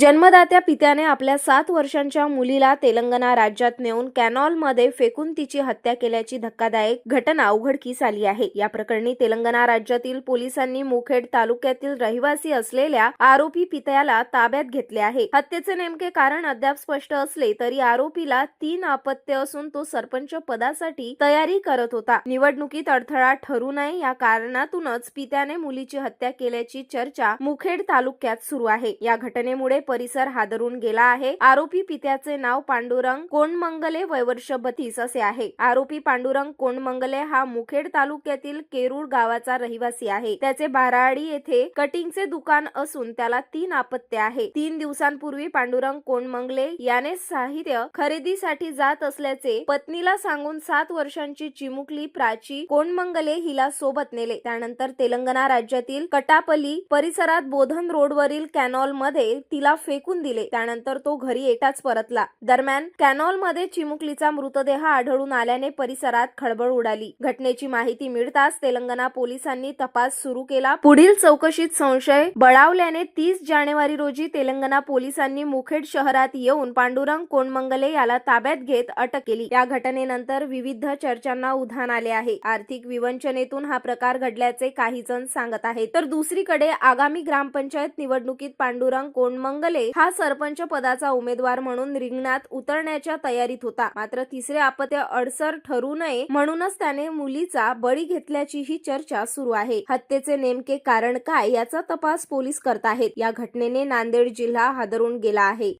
जन्मदात्या पित्याने आपल्या सात वर्षांच्या मुलीला तेलंगणा राज्यात नेऊन कॅनॉलमध्ये फेकून तिची हत्या केल्याची धक्कादायक घटना उघडकीस आली आहे. या प्रकरणी तेलंगणा राज्यातील पोलिसांनी मुखेड तालुक्यातील रहिवासी असलेल्या आरोपी पित्याला ताब्यात घेतले आहे. हत्येचे नेमके कारण अद्याप स्पष्ट असले तरी आरोपीला तीन अपत्य असून तो सरपंच पदासाठी तयारी करत होता. निवडणुकीत अडथळा ठरू नये या कारणातूनच पित्याने मुलीची हत्या केल्याची चर्चा मुखेड तालुक्यात सुरू आहे. या घटनेमुळे परिसर हादरून गेला आहे. आरोपी पित्याचे नाव पांडुरंग कोंडमंगले वयवर्ष बतीस असे आहे. आरोपी पांडुरंग कोंडमंगले हा मुखेड तालुक्यातील केरूळ गावाचा रहिवासी आहे. त्याचे बाराडी येथे कटिंगचे दुकान असून त्याला तीन आपत्य आहे. तीन दिवसांपूर्वी पांडुरंग कोंडमंगले याने साहित्य खरेदीसाठी जात असल्याचे पत्नीला सांगून सात वर्षांची चिमुकली प्राची कोंडमंगले हिला सोबत नेले. त्यानंतर तेलंगणा राज्यातील कटापली परिसरात बोधन रोडवरील कॅनॉलमध्ये तिला फेकून दिले. त्यानंतर तो घरी एकटाच परतला. दरम्यान कॅनॉलमध्ये चिमुकलीचा मृतदेह आढळून आल्याने परिसरात खळबळ उडाली. घटनेची माहिती मिळताच तेलंगणा पोलिसांनी तपास सुरू केला. पुढील चौकशीत संशय बळावल्याने तीस जानेवारी रोजी तेलंगणा पोलिसांनी मुखेड शहरात येऊन पांडुरंग कोणमंगले याला ताब्यात घेत अटक केली. या घटनेनंतर विविध चर्चांना उधाण आले आहे. आर्थिक विवंचनेतून हा प्रकार घडल्याचे काही जण सांगत आहेत. तर दुसरीकडे आगामी ग्रामपंचायत निवडणुकीत पांडुरंग कोणमंगल कोंडमंगले हा सरपंच पदाचा उमेदवार म्हणून रिंगणात उतरण्याच्या तयारीत होता. मात्र तिसरे अपत्य अडसर ठरू नये म्हणूनच त्याने मुलीचा बळी घेतल्याची ही चर्चा सुरू आहे. हत्येचे नेमके कारण काय याचा तपास पोलीस करत आहेत. या घटनेने नांदेड जिल्हा हादरून गेला आहे.